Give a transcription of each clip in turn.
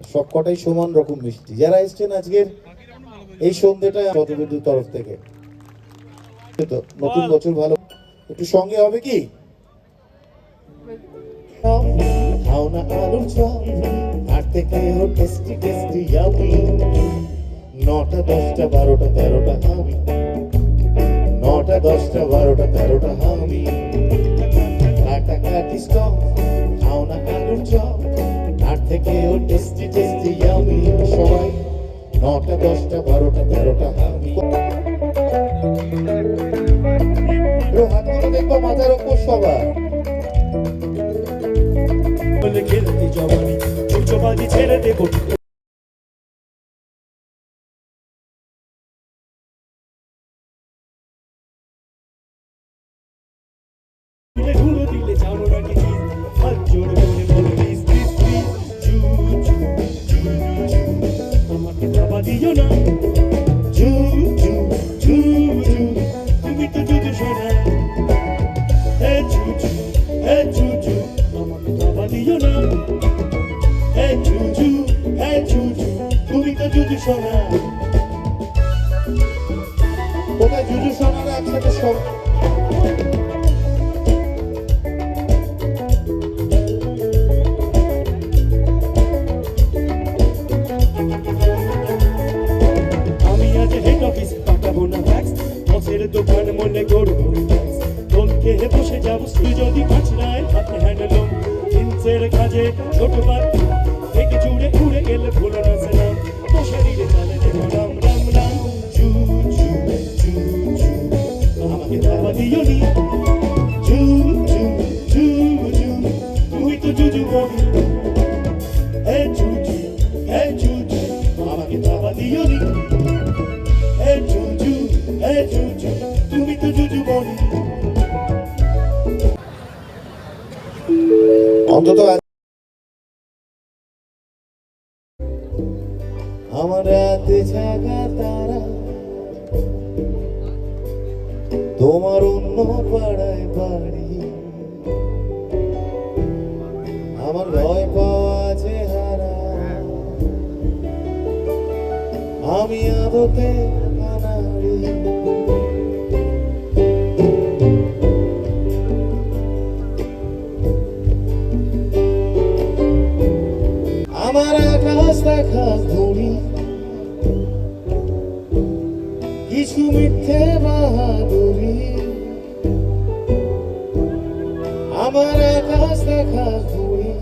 সবকটাই সমান রকম মিষ্টি। যারা এসছেন আজকের এই সন্ধ্যেটা চন্দ্রবিন্দুর তরফ থেকে। তো নতুন বছর ভালো। একটু সঙ্গে হবে কি? খাও না আলুর চপ আর থেকে টেস্টি টেস্টি ইয়ামি। নটা দশটা বারোটা তেরোটা আমি নটা দশটা বারোটা তেরোটা কাটাকাটি স্টপ খাও না আলুর চপ আর থেকেও টেস্টি টেস্টি আমি সবাই নটা, দশটা, বারোটা, তেরোটা আমি হাতগুলো দেখব মাথার ওপর সবার। খেলতে জবানি চুচোবাজি ছেড়ে দেবো। চু আমাকে বাবা দিও না হে চু হে চু তুমি তো জুজু শোনা কোথায় জুজু সোনারা একসাথে সব। আমি আজ হেড অফিস পাঠাবো না ফ্যাক্স বসের দোকান মনে করব খেয়ে বসে যাব তুই যদি কাছড়ায় হাতে হ্যান্ডলুম জিন্সের কাজে ছোট বাদ থেকে গেলে ভুলো না। দেখো রাম রাম রাম, চু চু চু চু। আমাকে দিও নি। চু চু চু চু। তুই তো জুজু বলি হে চু চু, হে চু চু, আমাকে বাবা দিও নি। হে জুজু হে জুজু তুমি তো জুজু বলি অন্তত আমার রাতে জাগা তারা। তোমার অন্য পাড়ায় বাড়ি। আমার ভয় পাওয়া চেহারা আমি আদতে দেখা ঘুড়ি কিছু মিথ্যে বাহাদুরি। আমার আকাশ দেখা ঘুড়ি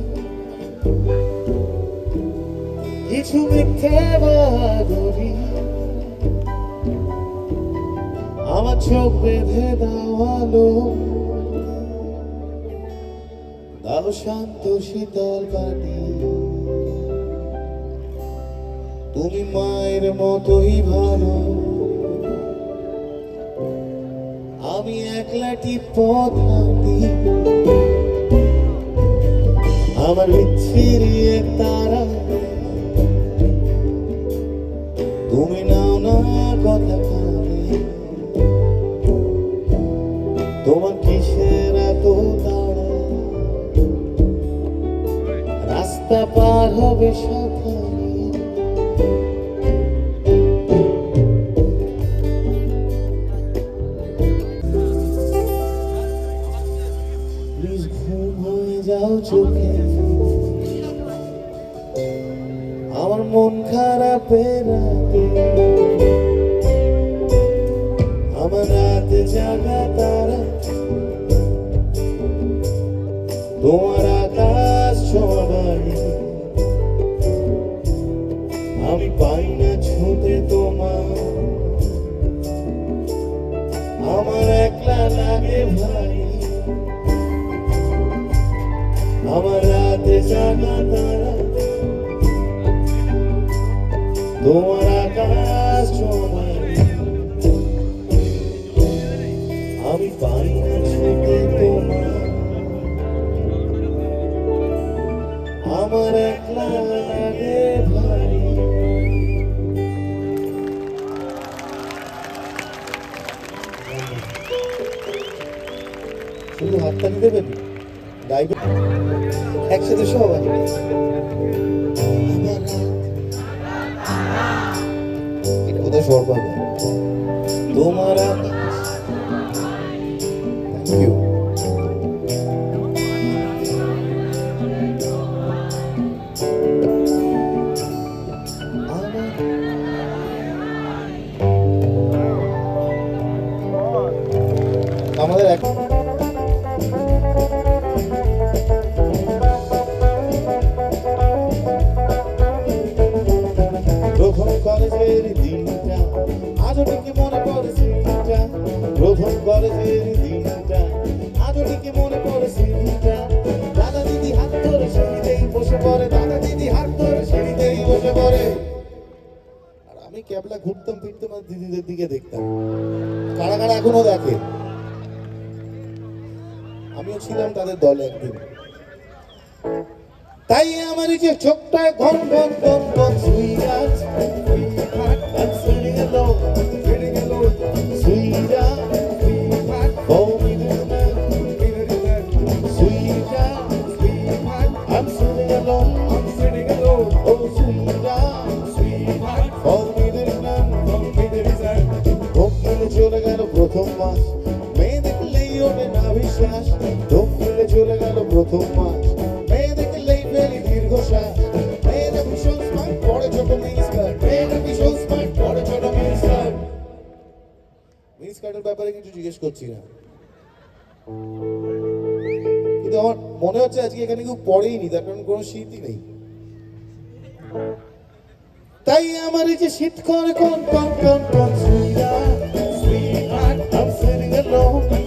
কিছু মিথ্যে বাহাদুরি। আমার চোখ বেঁধে দাওয়ালো দাও শান্ত শীতল পানি। তুমি মায়ের মতোই ভালো। আমি একলাটি পথ হাঁটি। আমার বিচ্ছিরি তারা। তুমি নাও না কথা কানে। তোমার কিসের এত তাড়া? রাস্তা পার হবে হয়ে আমার মন খারাপ রাতে আমার রাতে জাগা তারা। তোমার আকাশ ছোঁয়া আমি পাই না ছুঁতে তোমার। আমার একলা লাগে ভাই আমার রাতে জানা তারা। তোমার আকাশ স্বর তোমার এখনও দেখে আমিও ছিলাম তাদের দলে একদিন তাই আমার এই যে চোখটায় ঘন ঘন ঘন ঘন I'm sitting alone, oh sweetheart, sweetheart, oh. মাস। মেয়ে দেখলেই ওঠে না বিশ্বাস। ঢোক গেলে চলে গেল প্রথম মাস। মেয়ে দেখলেই ফেলি দীর্ঘশ্বাস। ভীষণ স্মার্ট ব্যাপারে কিছু জিজ্ঞেস করছি না। কিন্তু আমার মনে হচ্ছে আজকে এখানে কেউ পড়েই নি তার কারণ কোনো শীতই নেই। তাই আমার এই যে শীত করে কোন কোন কোন know.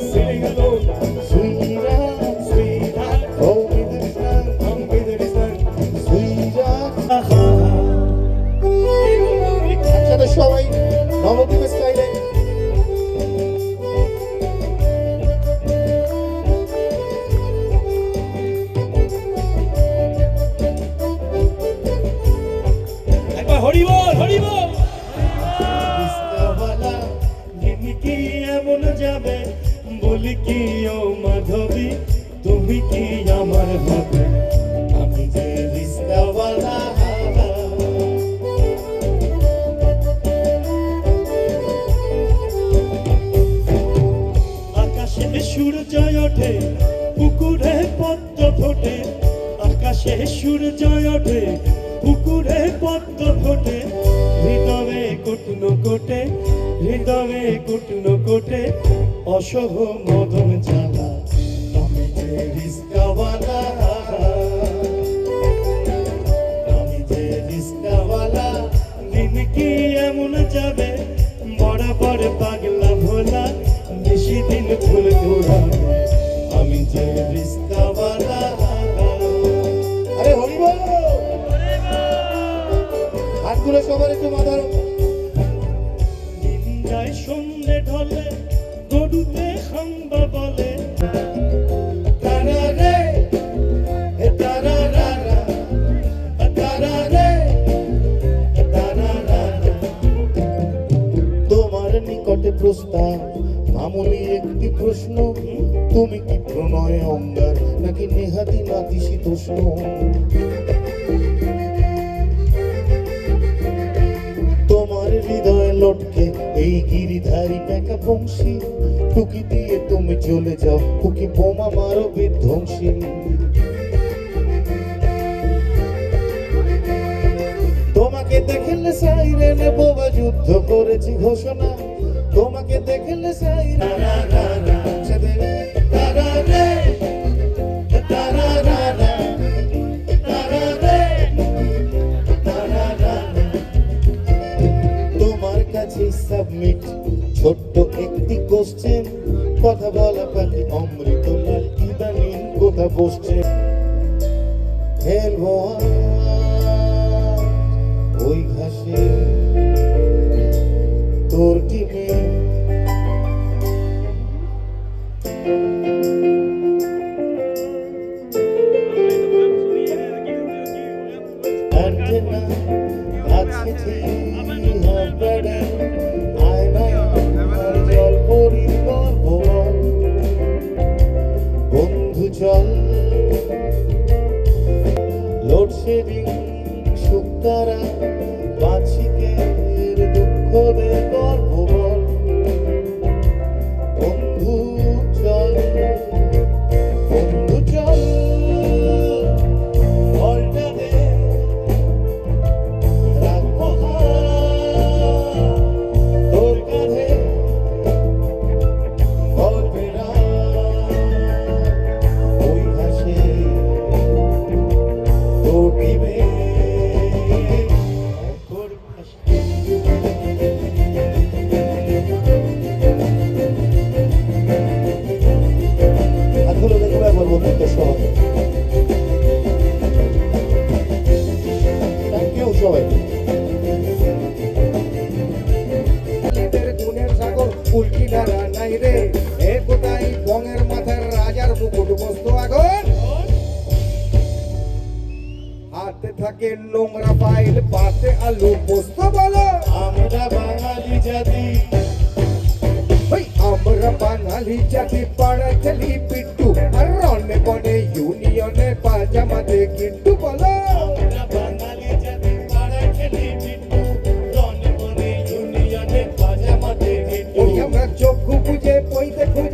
অসহ মদন জ্বালা, আমি যে রিস্কাওয়ালা আমি যে রিস্কাওয়ালা দিন কি এমন যাবে? বরাবর পাগলা নাতিশীতোষ্ণ তোমার হৃদয় লটকে এই গিরিধারী প্যাকা বংশী টুকি দিয়ে তুমি চলে যাও কুকি বোমা মারো বিধ্বংসী তোমাকে দেখলে সাইরেনে বোবা যুদ্ধ করেছি ঘোষণা তোমাকে দেখলে সাইরেনে ছোট্ট একটি কোশ্চেন কথা বলা পাখি অমৃত লাল ইদানিং কোথা বসছে? খেলব ওই ঘাসে তোর টিমে অ্যান্টেনা আছে সেদিন শুক্তারা হাতে থাকে নোংরা ফাইল পাতে আলু পোস্ত বলো। আমরা বাঙালি জাতি। আমরা বাঙালি জাতি পাড়া চলি পিট্টু আর রনে বনে ইউনিয়নে পাজামাতে কিট্টু বলো। আমরা বুঝে বই দেখুন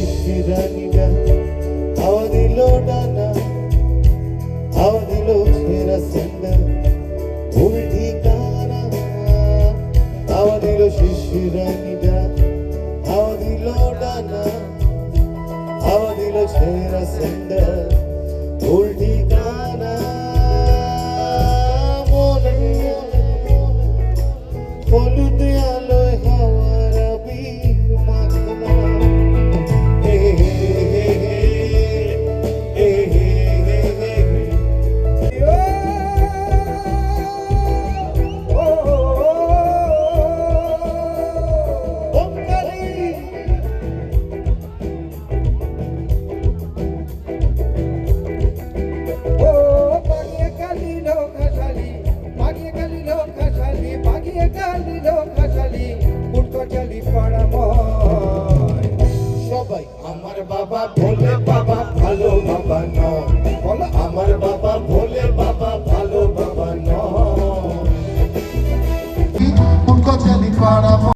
This is